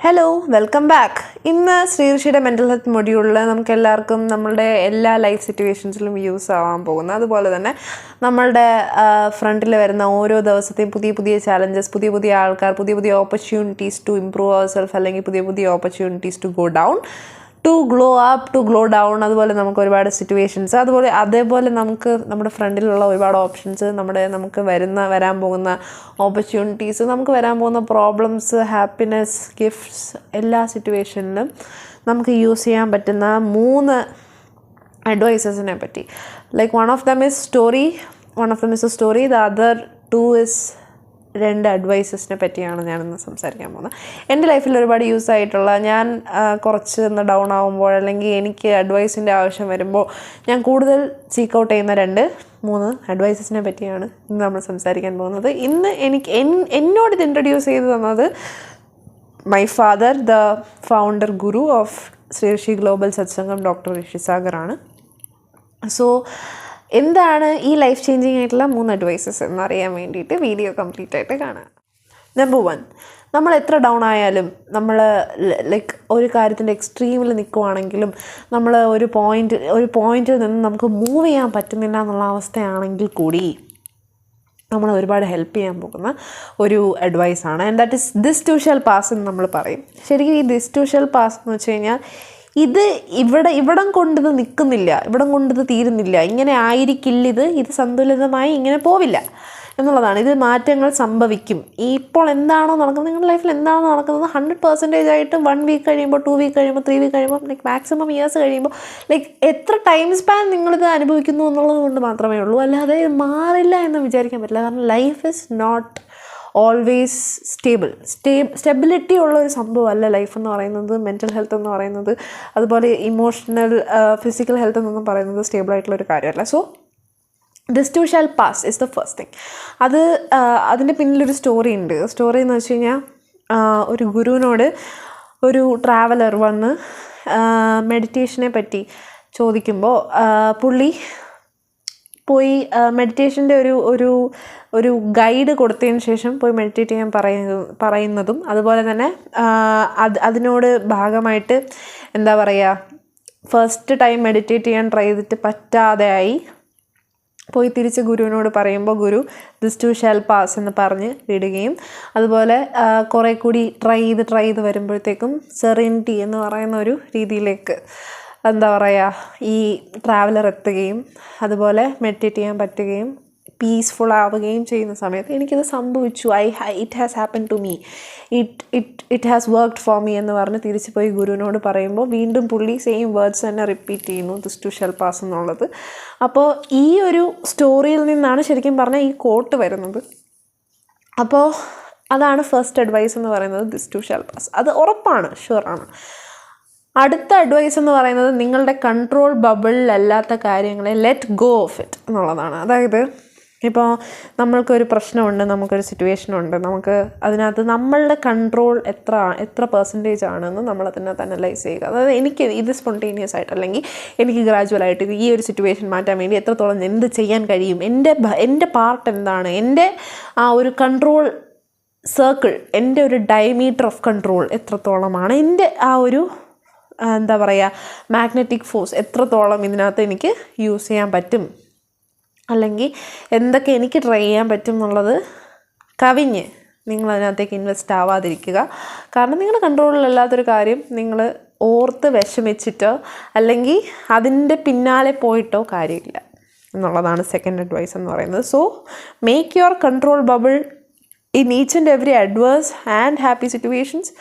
Hello welcome back ഇന്ന് ശ്രീഋഷിയുടെ mental health മൊഡ്യൂളിൽ നമുക്ക് എല്ലാവർക്കും നമ്മളുടെ എല്ലാ ലൈഫ് സിറ്റുവേഷൻസിലും യൂസ് ആവാൻ പോകുന്ന അതുപോലെ തന്നെ നമ്മളുടെ ഫ്രണ്ടിൽ വരുന്ന ഓരോ ദിവസത്തെയും പുതിയ പുതിയ ചാലഞ്ചസ് പുതിയ പുതിയ ആൾക്കാർ പുതിയ പുതിയ ഓപ്പർച്യൂണിറ്റീസ് ടു ഇംപ്രൂവ് അവർ സെൽഫ് അല്ലെങ്കിൽ പുതിയ പുതിയ opportunities to go down to glow up to glow down അതുപോലെ നമുക്ക് ഒരുപാട് സിറ്റുവേഷൻസ് അതുപോലെ അതേപോലെ നമുക്ക് നമ്മുടെ ഫ്രണ്ടിലുള്ള ഒരുപാട് ഓപ്ഷൻസ് നമ്മുടെ നമുക്ക് വരുന്ന വരാൻ പോകുന്ന ഓപ്പർച്യൂണിറ്റീസ് നമുക്ക് വരാൻ പോകുന്ന പ്രോബ്ലംസ് ഹാപ്പിനെസ് ഗിഫ്റ്റ്സ് എല്ലാ സിറ്റുവേഷനിലും നമുക്ക് യൂസ് ചെയ്യാൻ പറ്റുന്ന മൂന്ന് അഡ്വൈസസിനെ പറ്റി. Like one of them is story one of them is a story the other two is രണ്ട് അഡ്വൈസസിനെ പറ്റിയാണ് ഞാനിന്ന് സംസാരിക്കാൻ പോകുന്നത്. എന്റെ ലൈഫിൽ ഒരുപാട് യൂസ് ആയിട്ടുള്ള ഞാൻ കുറച്ച് ഒന്ന് ഡൗൺ ആകുമ്പോൾ അല്ലെങ്കിൽ എനിക്ക് അഡ്വൈസിന്റെ ആവശ്യം വരുമ്പോൾ ഞാൻ കൂടുതൽ സീക്ക് ഔട്ട് ചെയ്യുന്ന രണ്ട് മൂന്ന് അഡ്വൈസസിനെ പറ്റിയാണ് ഇന്ന് നമ്മൾ സംസാരിക്കാൻ പോകുന്നത്. ഇന്ന് എനിക്ക് എന്നോട് ഇത് ഇൻട്രൊഡ്യൂസ് ചെയ്ത് തന്നത് my father the founder guru of Shri Rishi global Satsangam doctor Rishi സാഗറാണ് so എന്താണ് ഈ ലൈഫ് ചേഞ്ചിങ് ആയിട്ടുള്ള മൂന്ന് അഡ്വൈസസ് എന്നറിയാൻ വേണ്ടിയിട്ട് വീഡിയോ കംപ്ലീറ്റ് ആയിട്ട് കാണാം. നമ്പർ വൺ നമ്മൾ എത്ര ഡൗൺ ആയാലും നമ്മൾ ലൈക്ക് ഒരു കാര്യത്തിന്റെ എക്സ്ട്രീമിൽ നിൽക്കുവാണെങ്കിലും നമ്മൾ ഒരു പോയിന്റ് ഒരു പോയിന്റിൽ നിന്ന് നമുക്ക് മൂവ് ചെയ്യാൻ പറ്റുന്നില്ല എന്നുള്ള അവസ്ഥയാണെങ്കിൽ കൂടി നമ്മൾ ഒരുപാട് ഹെൽപ്പ് ചെയ്യാൻ പോകുന്ന ഒരു അഡ്വൈസാണ് and that is this too shall pass എന്ന് നമ്മൾ പറയും. ശരിക്കും ഈ ദിസ് ടു ഷെൽ പാസ് എന്ന് വെച്ച് കഴിഞ്ഞാൽ ഇത് ഇവിടെ ഇവിടം കൊണ്ടിത് നിൽക്കുന്നില്ല ഇവിടം കൊണ്ടിത് തീരുന്നില്ല. ഇങ്ങനെ ആയിരിക്കില്ല ഇത് ഇത് സന്തുലിതമായി ഇങ്ങനെ പോവില്ല എന്നുള്ളതാണ്. ഇത് മാറ്റങ്ങൾ സംഭവിക്കും. ഇപ്പോൾ എന്താണോ നടക്കുന്നത് നിങ്ങളുടെ ലൈഫിൽ എന്താണോ നടക്കുന്നത് ഹൺഡ്രഡ് പെർസെന്റേജ് ആയിട്ട് വൺ വീക്ക് കഴിയുമ്പോൾ ടു വീക്ക് കഴിയുമ്പോൾ ത്രീ വീക്ക് കഴിയുമ്പോൾ ലൈക്ക് മാക്സിമം ഇയേഴ്സ് കഴിയുമ്പോൾ ലൈക്ക് എത്ര ടൈം സ്പാൻ നിങ്ങളിത് അനുഭവിക്കുന്നു എന്നുള്ളത് കൊണ്ട് മാത്രമേ ഉള്ളൂ. അല്ലാതെ മാറില്ല എന്ന് വിചാരിക്കാൻ പറ്റില്ല. കാരണം life is not always stable stay stability ഉള്ള ഒരു സംഭവമല്ല ലൈഫ് എന്ന് പറയുന്നത് മെന്റൽ ഹെൽത്ത് എന്ന് പറയുന്നത് അതുപോലെ ഇമോഷണൽ ഫിസിക്കൽ ഹെൽത്ത് എന്നൊന്നും പറയുന്നത് സ്റ്റേബിൾ ആയിട്ടുള്ള ഒരു കാര്യമല്ല. So this too shall pass is the first thing അത് അതിന്റെ പിന്നിലൊരു സ്റ്റോറി ഉണ്ട്. സ്റ്റോറി എന്ന് വെച്ച് കഴിഞ്ഞാൽ ഒരു ഗുരുവിനോട് ഒരു ട്രാവലർ വന്ന് മെഡിറ്റേഷനെ പറ്റി ചോദിക്കുമ്പോൾ പുള്ളി പോയി മെഡിറ്റേഷന്റെ ഒരു ഒരു ഒരു ഗൈഡ് കൊടുത്തതിന് ശേഷം പോയി മെഡിറ്റേറ്റ് ചെയ്യാൻ പറയുന്ന പറയുന്നതും അതുപോലെ തന്നെ അത് അതിനോട് ഭാഗമായിട്ട് എന്താ പറയുക ഫസ്റ്റ് ടൈം മെഡിറ്റേറ്റ് ചെയ്യാൻ ട്രൈ ചെയ്തിട്ട് പറ്റാതെയായി പോയി തിരിച്ച് ഗുരുവിനോട് പറയുമ്പോൾ ഗുരു ദിസ് ടു ഷാൽ പാസ് എന്ന് പറഞ്ഞ് വിടുകയും അതുപോലെ കുറേ കൂടി ട്രൈ ചെയ്ത് ട്രൈ ചെയ്ത് വരുമ്പോഴത്തേക്കും സെറീനിറ്റി എന്ന് പറയുന്ന ഒരു രീതിയിലേക്ക് എന്താ പറയുക ഈ ട്രാവലർ എത്തുകയും അതുപോലെ മെഡിറ്റേറ്റ് ചെയ്യാൻ പറ്റുകയും പീസ്ഫുൾ ആവുകയും ചെയ്യുന്ന സമയത്ത് എനിക്കത് സംഭവിച്ചു. I it has happen to me it it it has worked for me എന്ന് പറഞ്ഞ് തിരിച്ചു പോയി ഗുരുവിനോട് പറയുമ്പോൾ വീണ്ടും പുള്ളി സെയിം വേർഡ്സ് തന്നെ റിപ്പീറ്റ് ചെയ്യുന്നു. ദിസ് ടു ഷെൽ പാസ് എന്നുള്ളത്. അപ്പോൾ ഈ ഒരു സ്റ്റോറിയിൽ നിന്നാണ് ശരിക്കും പറഞ്ഞാൽ ഈ കോട്ട് വരുന്നത്. അപ്പോൾ അതാണ് ഫസ്റ്റ് അഡ്വൈസ് എന്ന് പറയുന്നത്. ദിസ് ടു ഷെൽ പാസ് അത് ഉറപ്പാണ്. ഷുവറാണ് അടുത്ത അഡ്വൈസ് എന്ന് പറയുന്നത് നിങ്ങളുടെ കൺട്രോൾ ബബിളിൽ അല്ലാത്ത കാര്യങ്ങളെ ലെറ്റ് ഗോ ഓഫ് ഇറ്റ് എന്നുള്ളതാണ്. അതായത് ഇപ്പോൾ നമ്മൾക്കൊരു പ്രശ്നമുണ്ട് നമുക്കൊരു സിറ്റുവേഷൻ ഉണ്ട് നമുക്ക് അതിനകത്ത് നമ്മളുടെ കൺട്രോൾ എത്ര എത്ര പെർസെന്റേജ് ആണെന്ന് നമ്മൾ അതിനകത്ത് അനലൈസ് ചെയ്യുക. അതായത് എനിക്ക് ഇത് സ്പോണ്ടേനിയസ് ആയിട്ട് അല്ലെങ്കിൽ എനിക്ക് ഗ്രാജുവലായിട്ട് ഈ ഒരു സിറ്റുവേഷൻ മാറ്റാൻ വേണ്ടി എത്രത്തോളം എന്ത് ചെയ്യാൻ കഴിയും എന്റെ എന്റെ പാർട്ട് എന്താണ് എന്റെ ആ ഒരു കൺട്രോൾ സർക്കിൾ എന്റെ ഒരു ഡയമീറ്റർ ഓഫ് കൺട്രോൾ എത്രത്തോളമാണ് എന്റെ ആ ഒരു എന്താ പറയുക മാഗ്നറ്റിക് ഫോഴ്സ് എത്രത്തോളം ഇതിനകത്ത് എനിക്ക് യൂസ് ചെയ്യാൻ പറ്റും? അല്ലെങ്കിൽ എന്തൊക്കെ എനിക്ക് ട്രൈ ചെയ്യാൻ പറ്റും എന്നുള്ളത് കവിഞ്ഞ് നിങ്ങൾ അതിനകത്തേക്ക് ഇൻവെസ്റ്റ് ആവാതിരിക്കുക. കാരണം നിങ്ങളുടെ കൺട്രോളിലല്ലാത്തൊരു കാര്യം നിങ്ങൾ ഓർത്ത് വിഷമിച്ചിട്ടോ അല്ലെങ്കിൽ അതിന്റെ പിന്നാലെ പോയിട്ടോ കാര്യമില്ല. എന്നുള്ളതാണ് സെക്കൻഡ് അഡ്വൈസ് എന്ന് പറയുന്നത്. So make your control bubble in each and every adverse and happy situations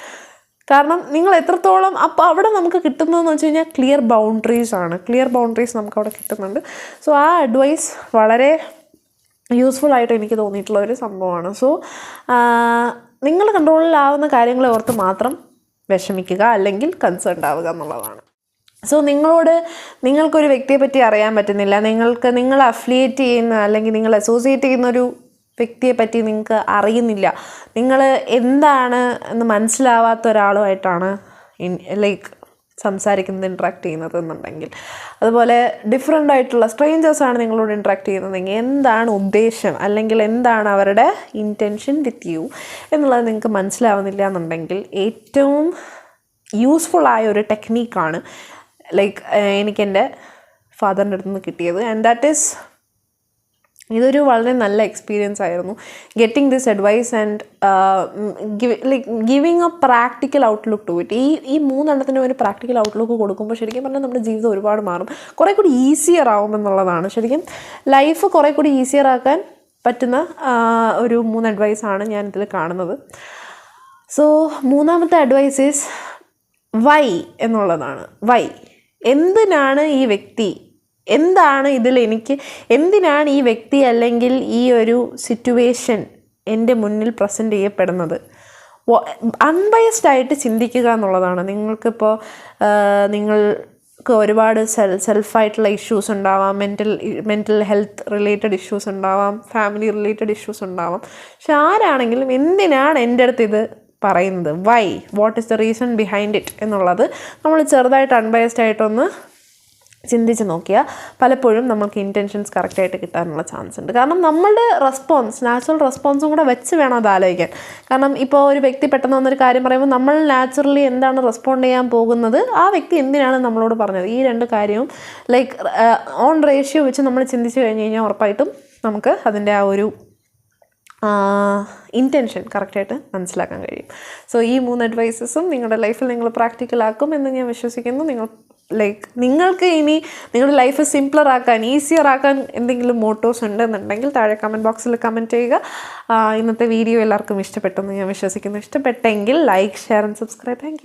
കാരണം നിങ്ങൾ എത്രത്തോളം അപ്പോൾ അവിടെ നമുക്ക് കിട്ടുന്നതെന്ന് വെച്ച് കഴിഞ്ഞാൽ ക്ലിയർ ബൗണ്ടറീസ് ആണ്. ക്ലിയർ ബൗണ്ടറീസ് നമുക്ക് അവിടെ കിട്ടുന്നുണ്ട്. സോ ആ അഡ്വൈസ് വളരെ യൂസ്ഫുൾ ആയിട്ട് എനിക്ക് തോന്നിയിട്ടുള്ള ഒരു സംഭവമാണ്. സോ നിങ്ങൾ കൺട്രോളിലാവുന്ന കാര്യങ്ങളെ ഓർത്ത് മാത്രം വിഷമിക്കുക അല്ലെങ്കിൽ കൺസേൺഡ് ആവുക എന്നുള്ളതാണ്. സോ നിങ്ങളോട് നിങ്ങൾക്കൊരു വ്യക്തിയെ പറ്റി അറിയാൻ പറ്റുന്നില്ല. നിങ്ങൾക്ക് നിങ്ങൾ അഫിലിയേറ്റ് ചെയ്യുന്ന അല്ലെങ്കിൽ നിങ്ങൾ അസോസിയേറ്റ് ചെയ്യുന്ന ഒരു വ്യക്തിയെ പറ്റി നിങ്ങൾക്ക് അറിയുന്നില്ല. നിങ്ങൾ എന്താണ് എന്ന് മനസ്സിലാവാത്ത ഒരാളുമായിട്ടാണ് ലൈക്ക് സംസാരിക്കുന്നത് ഇൻട്രാക്ട് ചെയ്യുന്നത് എന്നുണ്ടെങ്കിൽ. അതുപോലെ ഡിഫറെന്റ് ആയിട്ടുള്ള സ്ട്രേഞ്ചേഴ്സ് ആണ് നിങ്ങളോട് ഇൻട്രാക്ട് ചെയ്യുന്നതെങ്കിൽ എന്താണ് ഉദ്ദേശം? അല്ലെങ്കിൽ എന്താണ് അവരുടെ ഇന്റൻഷൻ വിത്ത് യു എന്നുള്ളത് നിങ്ങൾക്ക് മനസ്സിലാവുന്നില്ല എന്നുണ്ടെങ്കിൽ ഏറ്റവും യൂസ്ഫുൾ ആയ ഒരു ടെക്നീക്കാണ് ലൈക്ക് എനിക്ക് എന്റെ ഫാദറിന്റെ അടുത്ത് നിന്ന് കിട്ടിയത്. ആൻഡ് ദാറ്റ് ഈസ് ഇതൊരു വളരെ നല്ല എക്സ്പീരിയൻസ് ആയിരുന്നു. Getting this advice and like giving a practical outlook to it ഈ ഈ മൂന്നെണ്ണത്തിനും ഒരു പ്രാക്ടിക്കൽ ഔട്ട്ലുക്ക് കൊടുക്കുമ്പോൾ ശരിക്കും പറഞ്ഞാൽ നമ്മുടെ ജീവിതം ഒരുപാട് മാറും. കുറേ കൂടി ഈസിയർ ആവും എന്നുള്ളതാണ്. ശരിക്കും ലൈഫ് കുറേ കൂടി ഈസിയർ ആക്കാൻ പറ്റുന്ന ഒരു മൂന്ന് അഡ്വൈസാണ് ഞാൻ ഇതിൽ കാണുന്നത്. സോ മൂന്നാമത്തെ അഡ്വൈസ് ഈസ് വൈ എന്നുള്ളതാണ്. വൈ എന്തിനാണ് ഈ വ്യക്തി എന്താണ് ഇതിൽ എനിക്ക് എന്തിനാണ് ഈ വ്യക്തി അല്ലെങ്കിൽ ഈ ഒരു സിറ്റുവേഷൻ എന്റെ മുന്നിൽ പ്രസന്റ് ചെയ്യപ്പെടുന്നത്? അൺബയസ്ഡ് ആയിട്ട് ചിന്തിക്കുക എന്നുള്ളതാണ്. നിങ്ങൾക്കിപ്പോൾ നിങ്ങൾക്ക് ഒരുപാട് സെൽ സെൽഫായിട്ടുള്ള ഇഷ്യൂസ് ഉണ്ടാവാം mental mental health related issues ഉണ്ടാവാം ഫാമിലി റിലേറ്റഡ് ഇഷ്യൂസ് ഉണ്ടാവാം. പക്ഷെ ആരാണെങ്കിലും എന്തിനാണ് എന്റെ അടുത്ത് ഇത് പറയുന്നത്? Why what is the reason behind it എന്നുള്ളത് നമ്മൾ ചെറുതായിട്ട് അൺബയസ്ഡ് ആയിട്ടൊന്ന് ചിന്തിച്ച് നോക്കിയാൽ പലപ്പോഴും നമുക്ക് ഇന്റൻഷൻസ് കറക്റ്റായിട്ട് കിട്ടാനുള്ള ചാൻസ് ഉണ്ട്. കാരണം നമ്മളുടെ റെസ്പോൺസ് നാച്ചുറൽ റെസ്പോൺസും കൂടെ വെച്ച് വേണം അത് ആലോചിക്കാൻ. കാരണം ഇപ്പോൾ ഒരു വ്യക്തി പെട്ടെന്ന് വന്നൊരു കാര്യം പറയുമ്പോൾ നമ്മൾ നാച്ചുറലി എന്താണ് റെസ്പോണ്ട് ചെയ്യാൻ പോകുന്നത്? ആ വ്യക്തി എന്തിനാണ് നമ്മളോട് പറഞ്ഞത്? ഈ രണ്ട് കാര്യവും ലൈക്ക് ഓൺ റേഷ്യോ വെച്ച് നമ്മൾ ചിന്തിച്ച് കഴിഞ്ഞ് കഴിഞ്ഞാൽ ഉറപ്പായിട്ടും നമുക്ക് അതിന്റെ ആ ഒരു ഇന്റൻഷൻ കറക്റ്റായിട്ട് മനസ്സിലാക്കാൻ കഴിയും. സോ ഈ മൂന്ന് അഡ്വൈസസും നിങ്ങളുടെ ലൈഫിൽ നിങ്ങൾ പ്രാക്ടിക്കലാക്കും എന്ന് ഞാൻ വിശ്വസിക്കുന്നു. നിങ്ങൾ ലൈക്ക് നിങ്ങൾക്ക് ഇനി നിങ്ങളുടെ ലൈഫ് സിംപ്ലർ ആക്കാൻ ഈസിയർ ആക്കാൻ എന്തെങ്കിലും മോട്ടോസ് ഉണ്ടെന്നുണ്ടെങ്കിൽ താഴെ കമന്റ് ബോക്സിൽ കമന്റ് ചെയ്യുക. ഇന്നത്തെ വീഡിയോ എല്ലാവർക്കും ഇഷ്ടപ്പെട്ടെന്ന് ഞാൻ വിശ്വസിക്കുന്നു. ഇഷ്ടപ്പെട്ടെങ്കിൽ like share and subscribe thank